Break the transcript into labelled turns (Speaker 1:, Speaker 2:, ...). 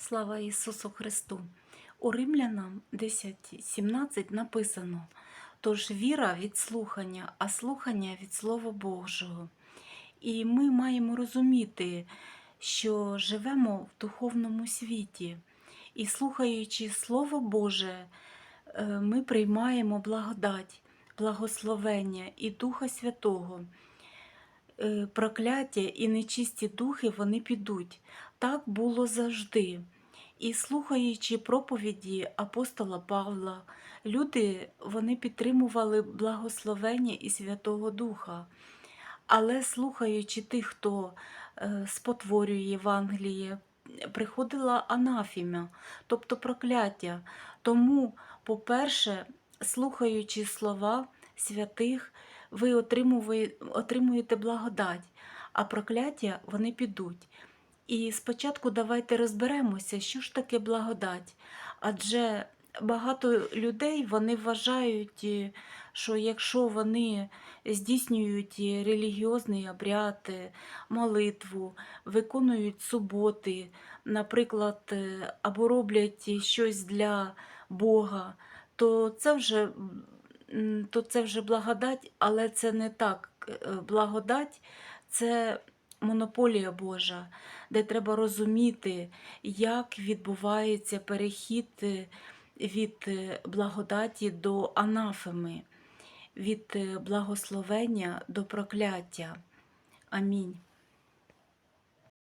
Speaker 1: Слава Ісусу Христу! У Римлянам 10.17 написано: Тож віра від слухання, а слухання від Слова Божого. І ми маємо розуміти, що живемо в духовному світі, і слухаючи Слово Боже, е, ми приймаємо благодать, благословення і Духа Святого. Е, Прокляття і нечисті духи вони підуть. Так було завжди. І слухаючи проповіді апостола Павла, люди вони підтримували благословення і Святого Духа. Але слухаючи тих, хто е, спотворює Євангеліє, приходила анафіма, тобто прокляття. Тому, по-перше, слухаючи слова святих, ви отримуєте благодать, а прокляття вони підуть. І спочатку давайте розберемося, що ж таке благодать. Адже багато людей вони вважають, е, що якщо вони здійснюють е, релігіозний обряд, е, молитву, виконують суботи, наприклад, або роблять щось для Бога, то це вже, то це вже благодать, але це не так. Е, Благодать це монополія Божа, де треба розуміти, як відбувається перехід е, від е, благодаті до анафеми, від е, благословення до прокляття. Амінь.